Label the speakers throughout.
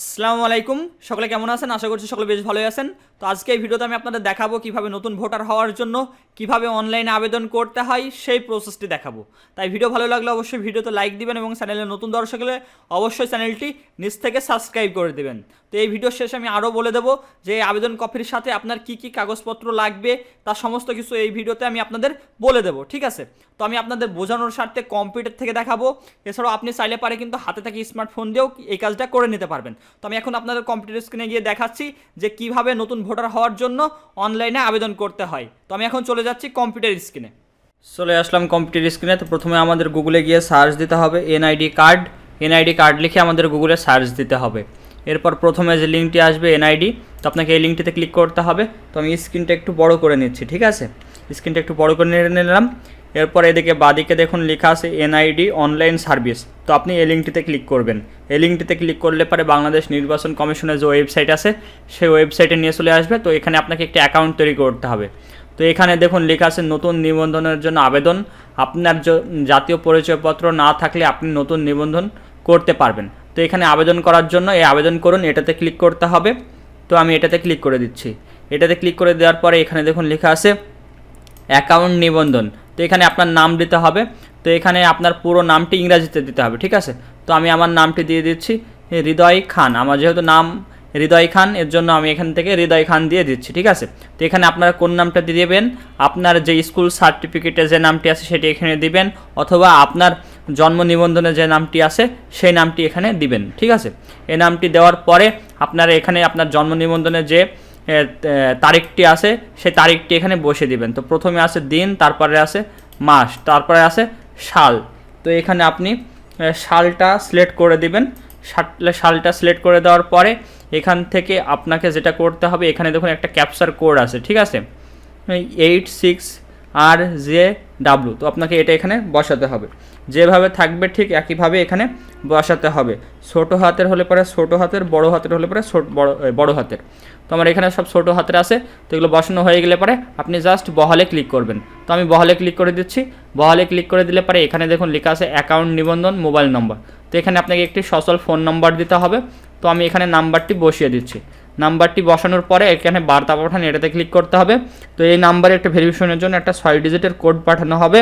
Speaker 1: আসসালামু আলাইকুম। সকলে কেমন আছেন? আশা করছি সকলে বেশ ভালোই আছেন। তো আজকে এই ভিডিওতে আমি আপনাদের দেখাবো কীভাবে নতুন ভোটার হওয়ার জন্য কীভাবে অনলাইনে আবেদন করতে হয়, সেই প্রসেসটি দেখাবো। তাই ভিডিও ভালো লাগলে অবশ্যই ভিডিওতে লাইক দিবেন এবং চ্যানেলে নতুন দর্শক হলে অবশ্যই চ্যানেলটি নিচ থেকে সাবস্ক্রাইব করে দেবেন। তো এই ভিডিও শেষে আমি আরও বলে দেবো যে আবেদন কপির সাথে আপনার কি কি কাগজপত্র লাগবে, তার সমস্ত কিছু এই ভিডিওতে আমি আপনাদের বলে দেবো, ঠিক আছে? তো আমি আপনাদের বোঝানোর স্বার্থে কম্পিউটার থেকে দেখাবো। এছাড়াও আপনি চাইলে পারে কিন্তু হাতে থাকি স্মার্টফোন দিয়েও এই কাজটা করে নিতে পারবেন। তো আমি এখন আপনাদের কম্পিউটার স্ক্রিনে গিয়ে দেখাচ্ছি যে কীভাবে নতুন ভোটার হওয়ার জন্য অনলাইনে আবেদন করতে হয়। তো আমি এখন চলে যাচ্ছি কম্পিউটার স্ক্রিনে। চলে আসলাম কম্পিউটার স্ক্রিনে, তো প্রথমে আমাদের গুগলে গিয়ে সার্চ দিতে হবে এনআইডি কার্ড। এনআইডি কার্ড লিখে আমাদের গুগলে সার্চ দিতে হবে। এরপর প্রথমে যে লিঙ্কটি আসবে এনআইডি, তো আপনাকে এই লিঙ্কটিতে ক্লিক করতে হবে। তো আমি স্ক্রিনটা একটু বড় করে নিচ্ছি, ঠিক আছে? স্ক্রিনটা একটু বড় করে নিয়ে নিলাম। এরপর এদিকে বাদিকে দেখুন লেখা আছে এনআইডি অনলাইন সার্ভিস। তো আপনি এই লিঙ্কটিতে ক্লিক করবেন। এই লিঙ্কটিতে ক্লিক করলে পরে বাংলাদেশ নির্বাচন কমিশনের যে ওয়েবসাইট আছে, সেই ওয়েবসাইটে নিয়ে চলে আসবে। তো এখানে আপনাকে একটি অ্যাকাউন্ট তৈরি করতে হবে। তো এখানে দেখুন লেখা আছে নতুন নিবন্ধনের জন্য আবেদন। আপনার জাতীয় পরিচয়পত্র না থাকলে আপনি নতুন নিবন্ধন করতে পারবেন। তো এখানে আবেদন করার জন্য এই আবেদন করুন, এটাতে ক্লিক করতে হবে। তো আমি এটাতে ক্লিক করে দিচ্ছি। এটাতে ক্লিক করে দেওয়ার পরে এখানে দেখুন লেখা আছে অ্যাকাউন্ট নিবন্ধন। তো এখানে আপনার নাম দিতে হবে। তো এখানে আপনার পুরো নামটি ইংরাজিতে দিতে হবে, ঠিক আছে? তো আমি আমার নামটি দিয়ে দিচ্ছি, হৃদয় খান। আমার যেহেতু নাম হৃদয় খান, এর জন্য আমি এখান থেকে হৃদয় খান দিয়ে দিচ্ছি, ঠিক আছে? তো এখানে আপনারা কোন নামটা দিয়ে দেবেন? আপনার যে স্কুল সার্টিফিকেটে যে নামটি আছে সেটি এখানে দিবেন, অথবা আপনার জন্ম নিবন্ধনে যে নামটি আছে, সেই নামটি এখানে দিবেন, ঠিক আছে? এই নামটি দেওয়ার পরে আপনারা এখানে আপনার জন্ম নিবন্ধনে যে তারিখটি আছে, সেই তারিখটি এখানে বসে দিবেন। তো প্রথমে আছে দিন, তারপরে আছে মাস, তারপরে আছে সাল। তো এখানে আপনি সালটা সিলেক্ট করে দিবেন। সাল- সালটা সিলেক্ট করে দেওয়ার পরে এখান থেকে আপনাকে যেটা করতে হবে, এখানে দেখুন একটা ক্যাপচার কোড আছে, ঠিক আছে? এইট সিক্স আর জে ডাব্লু তো আপনাকে এটা এখানে বসাতে হবে। যেভাবে থাকবে ঠিক একইভাবে এখানে বসাতে হবে। ছোটো হাতের হলে পরে ছোটো হাতের, বড় হাতের হলে পরে ছোট, বড় বড় হাতের। তো আমার এখানে সব ছোটো হাতের আছে। তো এগুলো বসানো হয়ে গেলে পরে আপনি জাস্ট বহালে ক্লিক করবেন। তো আমি বহালে ক্লিক করে দিচ্ছি। বহালে ক্লিক করে দিলে পরে এখানে দেখুন লেখা আছে অ্যাকাউন্ট নিবন্ধন মোবাইল নম্বর তো এখানে আপনাকে একটি সচল ফোন নম্বর দিতে হবে। তো আমি এখানে নাম্বারটি বসিয়ে দিচ্ছি। নাম্বারটি বসানোর পরে এখানে বার্তা পাঠান এটাতে ক্লিক করতে হবে। তো এই নাম্বারে একটা ভেরিফিকেশনের জন্য একটা ছয় ডিজিটের কোড পাঠানো হবে।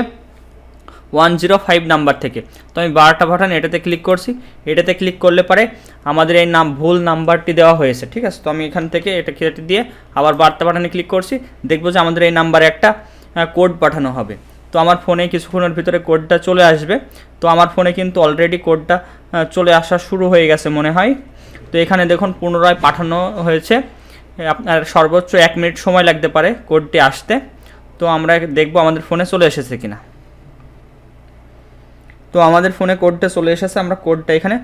Speaker 1: ওয়ান জিরো ফাইভ নাম্বার থেকে। তো আমি বারোটা পাঠান এটাতে ক্লিক করছি। এটাতে ক্লিক করলে পরে আমাদের এই নাম, ভুল নাম্বারটি দেওয়া হয়েছে, ঠিক আছে? তো আমি এখান থেকে এটা কেটে দিয়ে আবার বার্তা পাঠানে ক্লিক করছি। দেখব যে আমাদের এই নাম্বারে একটা কোড পাঠানো হবে। তো আমার ফোনে কিছুক্ষণের ভিতরে কোডটা চলে আসবে। তো আমার ফোনে কিন্তু অলরেডি কোডটা চলে আসা শুরু হয়ে গেছে মনে হয়। তো এখানে দেখুন পুনরায় পাঠানো হয়েছে। আপনার সর্বোচ্চ এক মিনিট সময় লাগতে পারে কোডটি আসতে। তো আমরা দেখব আমাদের ফোনে চলে এসেছে কিনা। তো আমাদের ফোনে কোডটা চলে এসেছে, আমরা কোডটা এখানে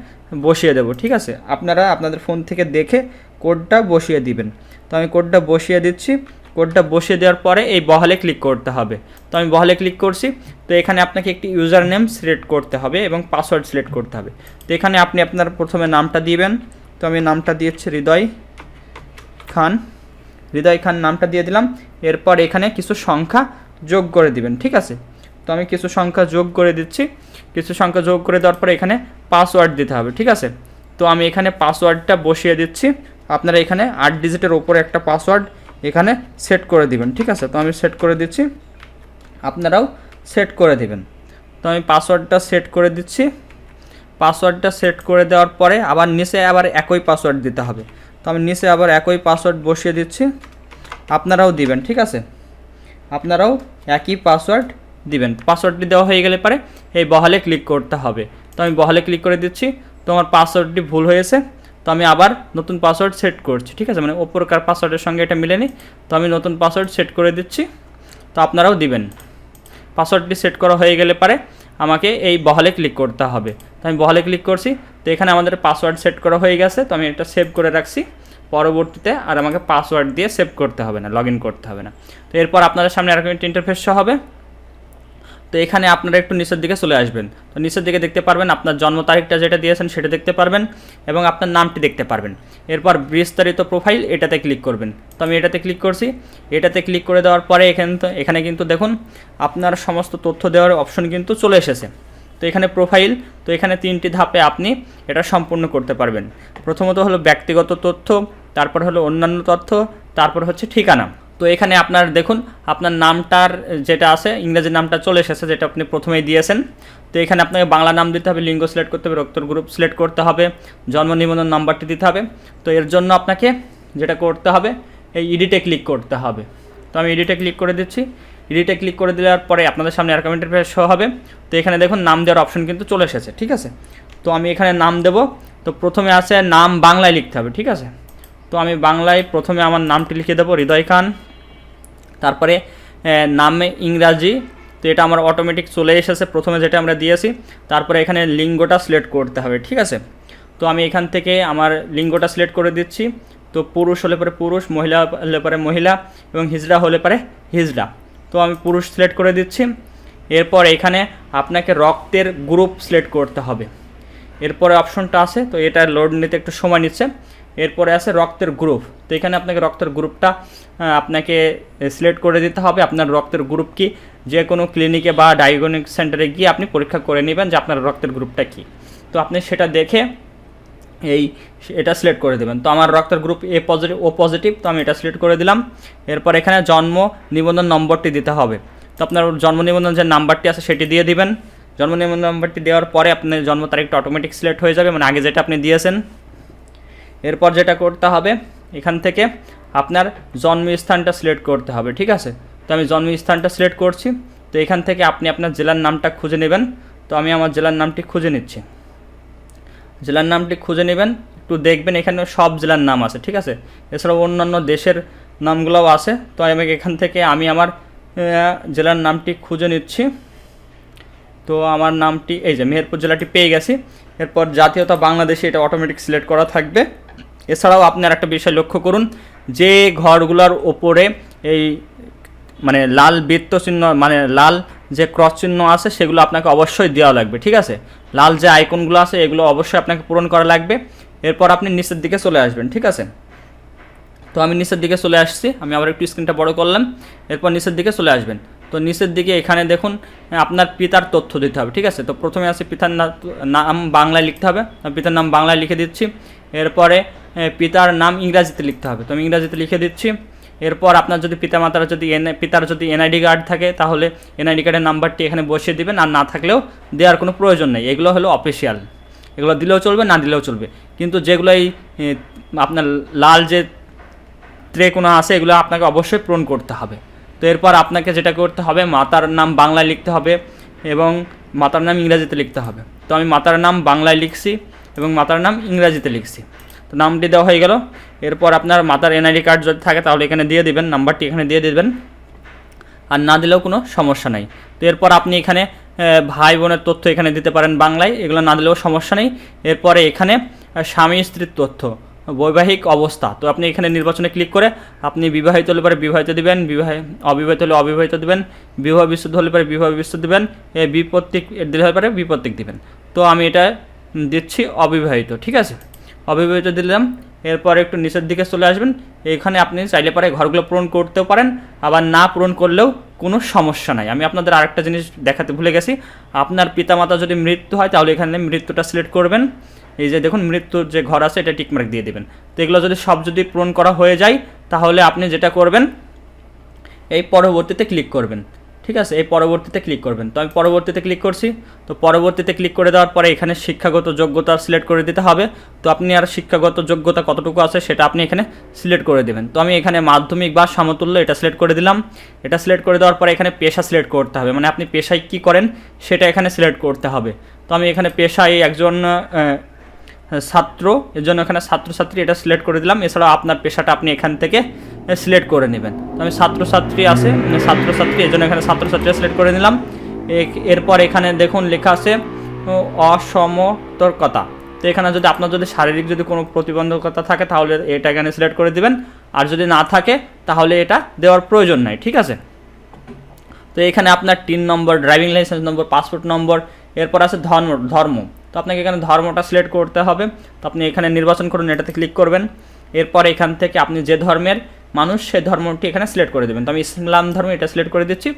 Speaker 1: বসিয়ে দেবো, ঠিক আছে? আপনারা আপনাদের ফোন থেকে দেখে কোডটা বসিয়ে দিবেন। তো আমি কোডটা বসিয়ে দিচ্ছি। কোডটা বসিয়ে দেওয়ার পরে এই বহালে ক্লিক করতে হবে। তো আমি বহালে ক্লিক করছি। তো এখানে আপনাকে একটি ইউজার নেম সিলেক্ট করতে হবে এবং পাসওয়ার্ড সিলেক্ট করতে হবে। তো এখানে আপনি আপনার প্রথমে নামটা দিবেন। আমি নামটা দিয়েছি হৃদয় খান। হৃদয় খান নামটা দিয়ে দিলাম। এরপর এখানে কিছু সংখ্যা যোগ করে দিবেন, ঠিক আছে? তো আমি কিছু সংখ্যা যোগ করে দিচ্ছি। কিছু সংখ্যা যোগ করে দেওয়ার পরে এখানে পাসওয়ার্ড দিতে হবে, ঠিক আছে? তো আমি এখানে পাসওয়ার্ডটা বসিয়ে দিচ্ছি। আপনারা এখানে আট ডিজিটের ওপরে একটা পাসওয়ার্ড এখানে সেট করে দিবেন, ঠিক আছে? তো আমি সেট করে দিচ্ছি। আপনারাও সেট করে দিবেন। তো আমি পাসওয়ার্ডটা সেট করে দিচ্ছি। পাসওয়ার্ডটা সেট করে দেওয়ার পরে আবার নিচে আবার একই পাসওয়ার্ড দিতে হবে। তো আমি নিচে আবার একই পাসওয়ার্ড বসিয়ে দিচ্ছি। আপনারাও দিবেন, ঠিক আছে? আপনারাও একই পাসওয়ার্ড দিবেন। পাসওয়ার্ডটি দেওয়া হয়ে গেলে পরে এই বহালে ক্লিক করতে হবে। তো আমি বহালে ক্লিক করে দিচ্ছি। তো আমার পাসওয়ার্ডটি ভুল হয়েছে। তো আমি আবার নতুন পাসওয়ার্ড সেট করছি, ঠিক আছে? মানে ওপরকার পাসওয়ার্ডের সঙ্গে এটা মিলেনি তো আমি নতুন পাসওয়ার্ড সেট করে দিচ্ছি। তো আপনারাও দিবেন। পাসওয়ার্ডটি সেট করা হয়ে গেলে পরে আমাকে এই বহালে ক্লিক করতে হবে। তো আমি বহালে ক্লিক করছি, তো এখানে আমাদের পাসওয়ার্ড সেট করা হয়ে গেছে, তো আমি এটা সেভ করে রাখছি। পরবর্তীতে আর আমাকে পাসওয়ার্ড দিয়ে সেভ করতে হবে না লগ করতে হবে না। তো এরপর আপনাদের সামনে এরকম একটা ইন্টারফেস হবে। তো এখানে আপনারা একটু নিচের দিকে চলে আসবেন। তো নিচের দিকে দেখতে পারবেন আপনার জন্ম তারিখটা যেটা দিয়েছেন সেটা দেখতে পারবেন এবং আপনার নামটি দেখতে পারবেন। এরপর বিস্তারিত প্রোফাইল এটাতে ক্লিক করবেন। তো আমি এটাতে ক্লিক করছি। এটাতে ক্লিক করে দেওয়ার পরে এখানে এখানে কিন্তু দেখুন, আপনার সমস্ত তথ্য দেওয়ার অপশন কিন্তু চলে এসেছে। তো এখানে প্রোফাইল তো এখানে তিনটি ধাপে আপনি এটা সম্পূর্ণ করতে পারবেন। প্রথমত হলো ব্যক্তিগত তথ্য, তারপর হলো অন্যান্য তথ্য, তারপর হচ্ছে ঠিকানা। তো এখানে আপনার দেখুন, আপনার নামটার যেটা আছে, ইংরেজি নামটা চলে এসেছে, যেটা আপনি প্রথমেই দিয়েছেন। তো এখানে আপনাকে বাংলা নাম দিতে হবে, লিঙ্গ সিলেক্ট করতে হবে রক্তর গ্রুপ সিলেক্ট করতে হবে, জন্ম নিবন্ধন নাম্বারটি দিতে হবে। তো এর জন্য আপনাকে যেটা করতে হবে, এই ইডিটে ক্লিক করতে হবে। তো আমি এডিটে ক্লিক করে দিচ্ছি। এডিটে ক্লিক করে দেওয়ার পরে আপনাদের সামনে এরকম ইন্টারফেস শো হবে। তো এখানে দেখুন নাম দেওয়ার অপশন কিন্তু চলে এসেছে, ঠিক আছে? তো আমি এখানে নাম দেব। তো প্রথমে আছে নাম বাংলায় লিখতে হবে, ঠিক আছে? তো আমি বাংলায় প্রথমে আমার নামটি লিখে দেবো, হৃদয় খান। তারপরে নামে ইংরাজি। তো এটা আমার অটোমেটিক চলে এসেছে, প্রথমে যেটা আমরা দিয়েছি। তারপরে এখানে লিঙ্গটা সিলেক্ট করতে হবে, ঠিক আছে? তো আমি এখান থেকে আমার লিঙ্গটা সিলেক্ট করে দিচ্ছি। তো পুরুষ হলে পরে পুরুষ, মহিলা হলে পরে মহিলা এবং হিজড়া হলে পরে হিজড়া। তো আমি পুরুষ সিলেক্ট করে দিচ্ছি। এরপর এখানে আপনাকে রক্তের গ্রুপ সিলেক্ট করতে হবে। এরপরে অপশনটা আছে, তো এটা লোড নিতে একটু সময় নিচ্ছে। এরপরে আছে রক্তের গ্রুপ তো এখানে আপনাকে রক্তের গ্রুপটা আপনাকে সিলেক্ট করে দিতে হবে। আপনার রক্তের গ্রুপ কি? যে কোনো ক্লিনিকে বা ডায়াগনিক সেন্টারে গিয়ে আপনি পরীক্ষা করে নেবেন যে আপনার রক্তের গ্রুপটা কি। তো আপনি সেটা দেখে এই এটা সিলেক্ট করে দেবেন। তো আমার রক্তের group A positive O positive তো আমি এটা সিলেক্ট করে দিলাম। এরপর এখানে জন্ম নিবন্ধন নম্বরটি দিতে হবে। তো আপনার জন্ম নিবন্ধন যে নাম্বারটি আছে সেটি দিয়ে দিবেন। জন্ম নিবন্ধন নাম্বারটি দেওয়ার পরে আপনার জন্ম তারিখটা অটোমেটিক সিলেক্ট হয়ে যাবে মানে আগে যেটা আপনি দিয়েছেন। এরপর যেটা করতে হবে, এখান থেকে আপনার জন্মস্থানটা সিলেক্ট করতে হবে, ঠিক আছে? তো আমি জন্মস্থানটা সিলেক্ট করছি। তো এখান থেকে আপনি আপনার জেলার নামটা খুঁজে নেবেন। তো আমি আমার জেলার নামটি খুঁজে নিচ্ছি। জেলার নামটি খুঁজে নেবেন, একটু দেখবেন এখানে সব জেলার নাম আছে, ঠিক আছে? এছাড়াও অন্যান্য দেশের নামগুলোও আছে, তো আমি এখান থেকে আমি আমার জেলার নামটি খুঁজে নিচ্ছি। তো আমার নামটি, এই যে মেহেরপুর জেলাটি পেয়ে গেছি। এরপর জাতীয়তা বাংলাদেশে এটা অটোমেটিক সিলেক্ট করা থাকবে। এছাড়াও আপনার একটা বিষয় লক্ষ্য করুন, যে ঘরগুলোর ওপরে এই মানে লাল বৃত্ত চিহ্ন মানে লাল যে ক্রস চিহ্ন আছে সেগুলো আপনাকে অবশ্যই দেওয়া লাগবে, ঠিক আছে? লাল যে আইকনগুলো আছে, এগুলো অবশ্যই আপনাকে পূরণ করা লাগবে। এরপর আপনি নিচের দিকে চলে আসবেন, ঠিক আছে? তো আমি নিচের দিকে চলে আসছি, আমি আবার একটু স্ক্রিনটা বড় করলাম। এরপর নিচের দিকে চলে আসবেন। তো নিচের দিকে এখানে দেখুন আপনার পিতার তথ্য দিতে হবে, ঠিক আছে? তো প্রথমে আছে পিতার নাম বাংলায় লিখতে হবে। পিতার নাম বাংলায় লিখে দিচ্ছি। এরপরে পিতার নাম ইংরাজিতে লিখতে হবে। তো আমি ইংরাজিতে লিখে দিচ্ছি। এরপর আপনার যদি পিতামাতার যদি এন, পিতার যদি এনআইডি কার্ড থাকে, তাহলে এনআইডি কার্ডের নাম্বারটি এখানে বসিয়ে দিবেন, আর না থাকলেও দেওয়ার কোনো প্রয়োজন নেই। এগুলো হলো অফিসিয়াল এগুলো দিলেও চলবে, না দিলেও চলবে। কিন্তু যেগুলো এই আপনার লাল যে ত্রেকোনা আছে, এগুলো আপনাকে অবশ্যই পূরণ করতে হবে। তো এরপর আপনাকে যেটা করতে হবে, মাতার নাম বাংলায় লিখতে হবে এবং মাতার নাম ইংরাজিতে লিখতে হবে। তো আমি মাতার নাম বাংলায় লিখছি এবং মাতার নাম ইংরাজিতে লিখছি। তো নামটি দেওয়া হয়ে গেল। এরপর আপনার মাতার এনআইডি কার্ড যদি থাকে তাহলে এখানে দিয়ে দিবেন, নাম্বারটি এখানে দিয়ে দিবেন। আর না দিলেও কোনো সমস্যা নাই। তো এরপর আপনি এখানে ভাই বোনের তথ্য এখানে দিতে পারেন বাংলায়। এগুলো না দিলেও সমস্যা নেই। এরপরে এখানে স্বামী স্ত্রীর তথ্য, বৈবাহিক অবস্থা। তো আপনি এখানে নির্বাচনে ক্লিক করে আপনি বিবাহিত হলে পরে বিবাহিত দিবেন, বিবাহ, অবিবাহিত হলে অবিবাহিত দিবেন, বিবাহ বিশুদ্ধ হলে পরে বিবাহ বিশুদ্ধ দিবেন বিপত্তিক দিলে হলে পরে বিপত্তিক দিবেন। তো আমি এটা দিচ্ছি অবিবাহিত, ঠিক আছে? অবিবাহিত দিলাম। এরপর একটু নিচের দিকে চলে আসবেন। এখানে আপনি চাইলে পরে ঘরগুলো পূরণ করতেও পারেন, আবার না পূরণ করলেও কোনো সমস্যা নাই। আমি আপনাদের আরেকটা জিনিস দেখাতে ভুলে গেছি। আপনার পিতামাতা যদি মৃত্যু হয়, তাহলে এখানে মৃত্যুটা সিলেক্ট করবেন। এই যে দেখুন, মৃত্যুর যে ঘর আছে, এটা টিকমার্ক দিয়ে দেবেন। তো এগুলো যদি সব যদি পূরণ করা হয়ে যায়, তাহলে আপনি যেটা করবেন, এই পরবর্তীতে ক্লিক করবেন। ঠিক আছে, এই পরবর্তীতে ক্লিক করবেন। তো আমি পরবর্তীতে ক্লিক করছি। তো পরবর্তীতে ক্লিক করে দেওয়ার পরে এখানে শিক্ষাগত যোগ্যতা সিলেক্ট করে দিতে হবে। তো আপনি আর শিক্ষাগত যোগ্যতা কতটুকু আছে সেটা আপনি এখানে সিলেক্ট করে দেবেন। তো আমি এখানে মাধ্যমিক বা সমতুল্য এটা সিলেক্ট করে দিলাম। এটা সিলেক্ট করে দেওয়ার পরে এখানে পেশা সিলেক্ট করতে হবে। মানে আপনি পেশায় কি করেন সেটা এখানে সিলেক্ট করতে হবে। তো আমি এখানে পেশায় একজন ছাত্র, এর জন্য এখানে ছাত্রছাত্রী এটা সিলেক্ট করে দিলাম। এছাড়াও আপনার পেশাটা আপনি এখান থেকে সিলেক্ট করে নেবেন। তো আমি ছাত্রছাত্রী আছে মানে ছাত্রছাত্রী, এই জন্য এখানে ছাত্রছাত্রী সিলেক্ট করে নিলাম। এরপর এখানে দেখুন লেখা আছে অসমতর্কতা। তো এখানে যদি আপনার যদি শারীরিক যদি কোনো প্রতিবন্ধকতা থাকে, তাহলে এটা এখানে সিলেক্ট করে দিবেন। আর যদি না থাকে, তাহলে এটা দেওয়ার প্রয়োজন নাই, ঠিক আছে? তো এখানে আপনার TIN number, driving licence number, passport number, এরপর আছে ধর্ম ধর্ম। তো আপনাকে এখানে ধর্মটা সিলেক্ট করতে হবে। তো আপনি এখানে নির্বাচন করুন, এটাতে ক্লিক করবেন। এরপর এখান থেকে আপনি যে ধর্মের মানুষ সে ধর্মটি এখানে সিলেক্ট করে দেবেন। তো আমি ইসলাম ধর্ম এটা সিলেক্ট করে দিচ্ছি।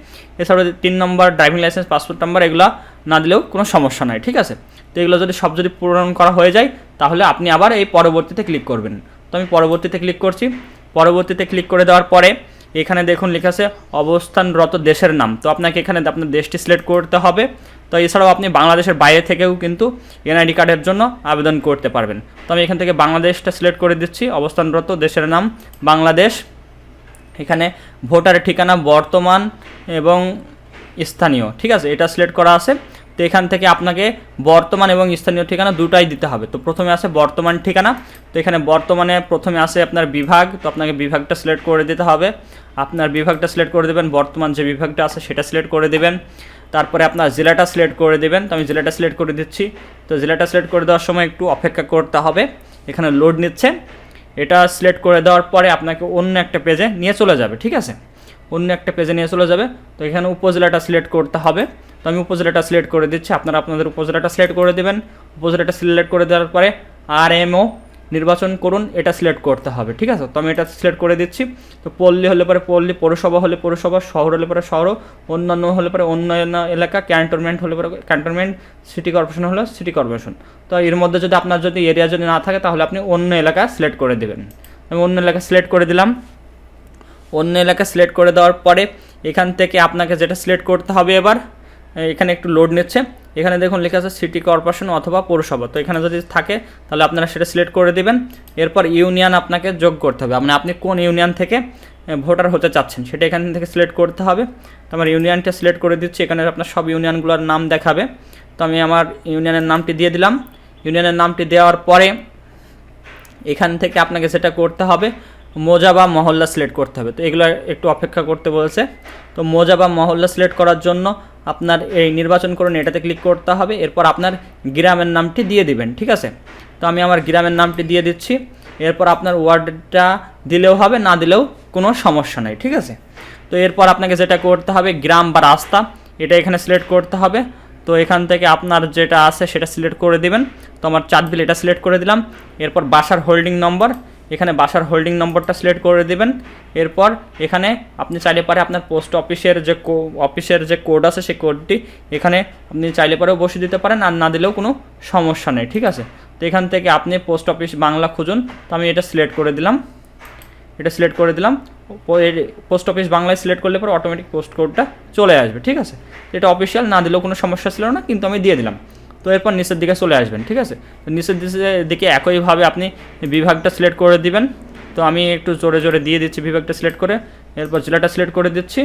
Speaker 1: এছাড়াও তিন number driving licence passport number এগুলো না দিলেও কোনো সমস্যা নাই, ঠিক আছে? তো এগুলো যদি সব যদি পূরণ করা হয়ে যায়, তাহলে আপনি আবার এই পরবর্তীতে ক্লিক করবেন। তো আমি পরবর্তীতে ক্লিক করছি। পরবর্তীতে ক্লিক করে দেওয়ার পরে এখানে দেখুন লেখা আছে, অবস্থানরত দেশের নাম। তো আপনাকে এখানে আপনার দেশটি সিলেক্ট করতে হবে। তো এছাড়াও আপনি বাংলাদেশের বাইরে থেকেও কিন্তু এনআইডি কার্ডের জন্য আবেদন করতে পারবেন। তো আমি এখান থেকে বাংলাদেশটা সিলেক্ট করে দিচ্ছি, অবস্থানরত দেশের নাম বাংলাদেশ। এখানে ভোটারের ঠিকানা বর্তমান এবং স্থানীয়, ঠিক আছে? এটা সিলেক্ট করা আছে। তো এখান থেকে আপনাকে বর্তমান এবং স্থানীয় ঠিকানা দুটাই দিতে হবে। তো প্রথমে আছে বর্তমান ঠিকানা। তো এখানে বর্তমানে প্রথমে আসে আপনার বিভাগ। তো আপনাকে বিভাগটা সিলেক্ট করে দিতে হবে। আপনার বিভাগটা সিলেক্ট করে দেবেন, বর্তমান যে বিভাগটা আছে সেটা সিলেক্ট করে দেবেন। তারপরে আপনার জেলাটা সিলেক্ট করে দেবেন। তো আমি জেলাটা সিলেক্ট করে দিচ্ছি। তো জেলাটা সিলেক্ট করে দেওয়ার সময় একটু অপেক্ষা করতে হবে। এখানে লোড নিচ্ছে। এটা সিলেক্ট করে দেওয়ার পরে আপনাকে অন্য একটা পেজে নিয়ে চলে যাবে, ঠিক আছে? অন্য একটা পেজে নিয়ে চলে যাবে। তো এখানে উপজেলাটা সিলেক্ট করতে হবে। তো আমি উপজেলাটা সিলেক্ট করে দিচ্ছি। আপনারা আপনাদের উপজেলাটা সিলেক্ট করে দেবেন। উপজেলাটা সিলেক্ট করে দেওয়ার পরে আর এমও নির্বাচন করুন। এটা সিলেক্ট করতে হবে। ঠিক আছে? তো আমি এটা সিলেক্ট করে দিচ্ছি। তো পল্লী হলে পরে পল্লী, পৌরসভা হলে পৌরসভা, শহর হলে পরে শহর, অন্যান্য হলে পরে অন্যান্য এলাকা ক্যান্টনমেন্ট হলে পরে ক্যান্টনমেন্ট সিটি কর্পোরেশন হলে সিটি কর্পোরেশন তো এর মধ্যে যদি আপনার যদি এরিয়া যদি না থাকে, তাহলে আপনি অন্য এলাকা সিলেক্ট করে দেবেন। আমি অন্য এলাকা সিলেক্ট করে দিলাম। অন্য এলাকা সিলেক্ট করে দেওয়ার পরে এখান থেকে আপনাকে যেটা সিলেক্ট করতে হবে এবার, এখানে একটু লোড নিচ্ছে। এখানে দেখুন লেখা আছে সিটি কর্পোরেশন অথবা পৌরসভা। তো এখানে যদি থাকে, তাহলে আপনারা সেটা সিলেক্ট করে দেবেন। এরপর ইউনিয়ন আপনাকে যোগ করতে হবে। মানে আপনি কোন ইউনিয়ন থেকে ভোটার হতে চাচ্ছেন, সেটা এখান থেকে সিলেক্ট করতে হবে। তো আমার ইউনিয়নটা সিলেক্ট করে দিচ্ছি। এখানে আপনার সব ইউনিয়নগুলোর নাম দেখাবে। তো আমি আমার ইউনিয়নের নামটি দিয়ে দিলাম। ইউনিয়নের নামটি দেওয়ার পরে, এখান থেকে আপনাকে যেটা করতে হবে মোজা বা মহল্লা সিলেক্ট করতে হবে। তো এগুলো একটু অপেক্ষা করতে বলছে। তো মোজা বা মহল্লা সিলেক্ট করার জন্য আপনার এই নির্বাচন করুন, এটাতে ক্লিক করতে হবে। এরপর আপনার গ্রামের নামটি দিয়ে দিবেন, ঠিক আছে? তো আমি আমার গ্রামের নামটি দিয়ে দিচ্ছি। এরপর আপনার ওয়ার্ডটা দিলেও হবে, না দিলেও কোনো সমস্যা নেই, ঠিক আছে? তো এরপর আপনাকে যেটা করতে হবে, গ্রাম বা রাস্তা, এটা এখানে সিলেক্ট করতে হবে। তো এখান থেকে আপনার যেটা আছে সেটা সিলেক্ট করে দিবেন। তো আমার চার বিল এটা সিলেক্ট করে দিলাম। এরপর বাসার হোল্ডিং নম্বর এখানে বাসার হোল্ডিং নম্বরটা সিলেক্ট করে দেবেন। এরপর এখানে আপনি চাইলে পারে আপনার পোস্ট অফিসের যে অফিসের যে কোড আছে, সেই কোডটি এখানে আপনি চাইলে পারেও বসে দিতে পারেন আর না দিলেও কোনো সমস্যা নেই, ঠিক আছে? তো এখান থেকে আপনি পোস্ট অফিস বাংলা খুঁজুন। তো আমি এটা সিলেক্ট করে দিলাম। এটা সিলেক্ট করে দিলাম। পোস্ট অফিস বাংলায় সিলেক্ট করলে পরে অটোমেটিক পোস্ট কোডটা চলে আসবে, ঠিক আছে? এটা অফিসিয়াল না দিলেও কোনো সমস্যা ছিল না, কিন্তু আমি দিয়ে দিলাম। তো এরপর নিচের দিকে চলে আসবেন, ঠিক আছে? তো নিচের দিকে একইভাবে আপনি বিভাগটা সিলেক্ট করে দিবেন। তো আমি একটু জোরে জোরে দিয়ে দিচ্ছি বিভাগটা সিলেক্ট করে। এরপর জেলাটা সিলেক্ট করে দিচ্ছি।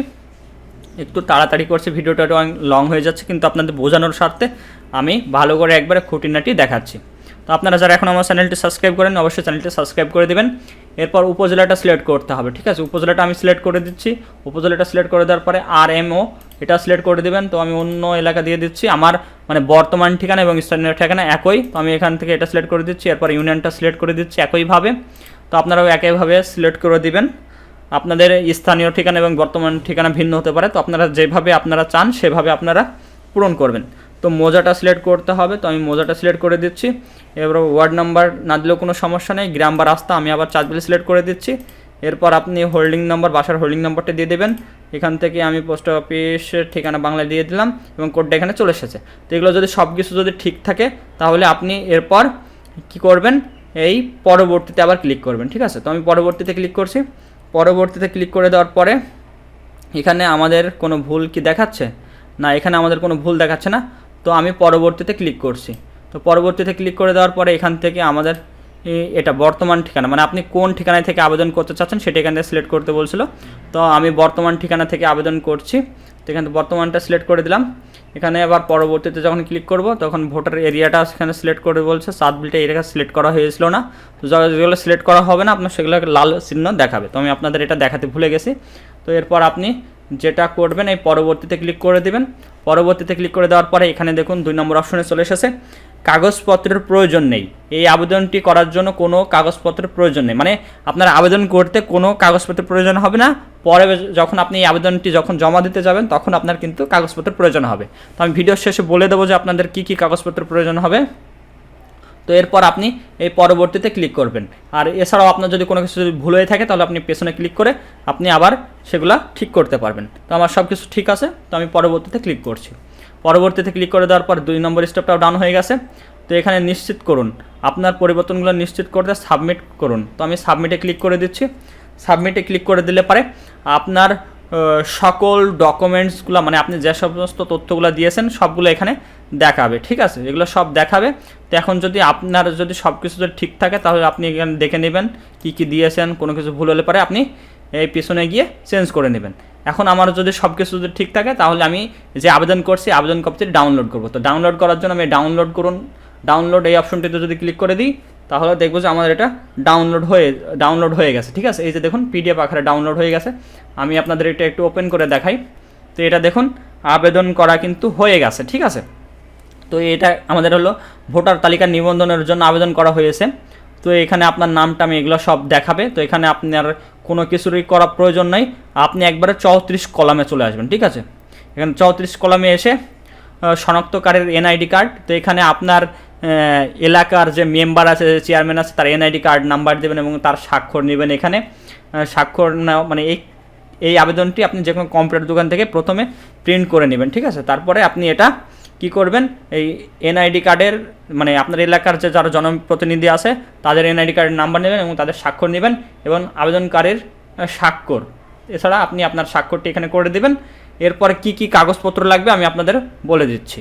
Speaker 1: একটু তাড়াতাড়ি করছে, ভিডিওটা একটু লং হয়ে যাচ্ছে, কিন্তু আপনাদের বোঝানোর স্বার্থে আমি ভালো করে একবারে খুঁটিনাটি দেখাচ্ছি। তো আপনারা যারা এখন আমার চ্যানেলটি সাবস্ক্রাইব করেন অবশ্যই চ্যানেলটি সাবস্ক্রাইব করে দেবেন। এরপর উপজেলাটা সিলেক্ট করতে হবে, ঠিক আছে? উপজেলাটা আমি সিলেক্ট করে দিচ্ছি। উপজেলাটা সিলেক্ট করে দেওয়ার পরে আর এমও এটা সিলেক্ট করে দেবেন। তো আমি অন্য এলাকা দিয়ে দিচ্ছি। আমার মানে বর্তমান ঠিকানা এবং স্থানীয় ঠিকানা একই। তো আমি এখান থেকে এটা সিলেক্ট করে দিচ্ছি। এরপর ইউনিয়নটা সিলেক্ট করে দিচ্ছি একইভাবে। তো আপনারাও একইভাবে সিলেক্ট করে দিবেন। আপনাদের স্থানীয় ঠিকানা এবং বর্তমান ঠিকানা ভিন্ন হতে পারে। তো আপনারা যেভাবে আপনারা চান, সেভাবে আপনারা পূরণ করবেন। তো মোজাটা সিলেক্ট করতে হবে। তো আমি মোজাটা সিলেক্ট করে দিচ্ছি। এবার ওয়ার্ড নাম্বার না দিলেও কোনো সমস্যা নেই। গ্রাম বা রাস্তা আমি আবার চার্জবিল সিলেক্ট করে দিচ্ছি। এরপর আপনি হোল্ডিং নাম্বার বাসার হোল্ডিং নাম্বারটা দিয়ে দেবেন। এখান থেকে আমি পোস্ট অফিসের ঠিকানা বাংলায় দিয়ে দিলাম এবং কোডটা এখানে চলে এসেছে। তো এগুলো যদি সব কিছু যদি ঠিক থাকে, তাহলে আপনি এরপর কি করবেন? এই পরবর্তীতে আবার ক্লিক করবেন, ঠিক আছে? তো আমি পরবর্তীতে ক্লিক করছি। পরবর্তীতে ক্লিক করে দেওয়ার পরে এখানে আমাদের কোনো ভুল কি দেখাচ্ছে? না, এখানে আমাদের কোনো ভুল দেখাচ্ছে না। তো আমি পরবর্তীতে ক্লিক করছি। তো পরবর্তীতে ক্লিক করে দেওয়ার পরে এখান থেকে আমাদের এটা বর্তমান ঠিকানা মানে আপনি কোন ঠিকানায় থেকে আবেদন করতে চাচ্ছেন সেটা এখান থেকে সিলেক্ট করতে বলছিল। তো আমি বর্তমান ঠিকানা থেকে আবেদন করছি। তো এখানে বর্তমানটা সিলেক্ট করে দিলাম। এখানে আবার পরবর্তীতে যখন ক্লিক করব, তখন ভোটার এরিয়াটা সেখানে সিলেক্ট করে বলছে। সাত বিলটা এরিয়া সিলেক্ট করা হয়েছিল না। তো যেগুলো সিলেক্ট করা হবে না, আপনার সেগুলো লাল চিহ্ন দেখাবে। তো আমি আপনাদের এটা দেখাতে ভুলে গেছি। তো এরপর আপনি যেটা করবেন, এই পরবর্তীতে ক্লিক করে দেবেন। পরবর্তীতে ক্লিক করে দেওয়ার পরে এখানে দেখুন দুই নম্বর অপশনে চলে এসেছে। কাগজপত্রের প্রয়োজন নেই। এই আবেদনটি করার জন্য কোনো কাগজপত্রের প্রয়োজন নেই। মানে আপনার আবেদন করতে কোনো কাগজপত্রের প্রয়োজন হবে না। পরে যখন আপনি এই আবেদনটি যখন জমা দিতে যাবেন, তখন আপনার কিন্তু কাগজপত্রের প্রয়োজন হবে। তো আমি ভিডিওর শেষে বলে দেবো যে আপনাদের কী কী কাগজপত্রের প্রয়োজন হবে। তো এরপর আপনি এই পরবর্তীতে ক্লিক করবেন। আর এছাড়াও আপনার যদি কোনো কিছু যদি ভুল হয়ে থাকে, তাহলে আপনি পেছনে ক্লিক করে আপনি আবার সেগুলা ঠিক করতে পারবেন। তো আমার সব কিছু ঠিক আছে। তো আমি পরবর্তীতে ক্লিক করছি। পরবর্তীতে ক্লিক করে দেওয়ার পর দুই নম্বর স্টেপটাও ডাউন হয়ে গেছে। তো এখানে নিশ্চিত করুন, আপনার পরিবর্তনগুলো নিশ্চিত করতে সাবমিট করুন। তো আমি সাবমিটে ক্লিক করে দিচ্ছি। সাবমিটে ক্লিক করে দিলে পারে আপনার সকল ডকুমেন্টসগুলো মানে আপনি যে সমস্ত তথ্যগুলো দিয়েছেন, সবগুলো এখানে দেখাবে, ঠিক আছে? এগুলো সব দেখাবে। তো এখন যদি আপনার, যদি সব কিছু যদি ঠিক থাকে, তাহলে আপনি এখানে দেখে নেবেন কি কি দিয়েছেন, কোনো কিছু ভুল হলে পারে আপনি এই পিছনে গিয়ে চেঞ্জ করে নেবেন। এখন আমার যদি সব কিছু যদি ঠিক থাকে, তাহলে আমি যে আবেদন করছি, আবেদন কপিটি ডাউনলোড করব। তো ডাউনলোড করার জন্য আমি ডাউনলোড করুন। ডাউনলোড এই অপশনটিতে যদি ক্লিক করে দিই, তাহলে দেখব যে আমাদের এটা ডাউনলোড হয়ে ডাউনলোড হয়ে গেছে, ঠিক আছে? এই যে দেখুন পিডিএফ আকারে ডাউনলোড হয়ে গেছে। আমি আপনাদের এটা একটু ওপেন করে দেখাই। তো এটা দেখুন, আবেদন করা কিন্তু হয়ে গেছে, ঠিক আছে? তো এটা আমাদের হলো ভোটার তালিকা নিবন্ধনের জন্য আবেদন করা হয়েছে। তো এখানে আপনার নামটা আমি এগুলো সব দেখাবে। তো এখানে আপনার কোনো কিছুরই করা প্রয়োজন নাই। আপনি একবারে চৌত্রিশ কলামে চলে আসবেন, ঠিক আছে? এখানে চৌত্রিশ কলামে এসে শনাক্তকারের এনআইডি কার্ড, তো এখানে আপনার এলাকার যে মেম্বার আছে চেয়ারম্যান আছে, তার এনআইডি কার্ড নাম্বার দেবেন এবং তার স্বাক্ষর নেবেন এখানে। স্বাক্ষর না মানে এই এই আবেদনটি আপনি যে কোনো কম্পিউটার দোকান থেকে প্রথমে প্রিন্ট করে নেবেন, ঠিক আছে? তারপরে আপনি এটা কি করবেন? এই এনআইডি কার্ডের মানে আপনার এলাকার যে যারা জনপ্রতিনিধি আছে, তাদের এনআইডি কার্ডের নাম্বার নেবেন এবং তাদের স্বাক্ষর নেবেন এবং আবেদনকারীর স্বাক্ষর। এছাড়া আপনি আপনার স্বাক্ষরটি এখানে করে দেবেন। এরপর কি কি কাগজপত্র লাগবে আমি আপনাদের বলে দিচ্ছি।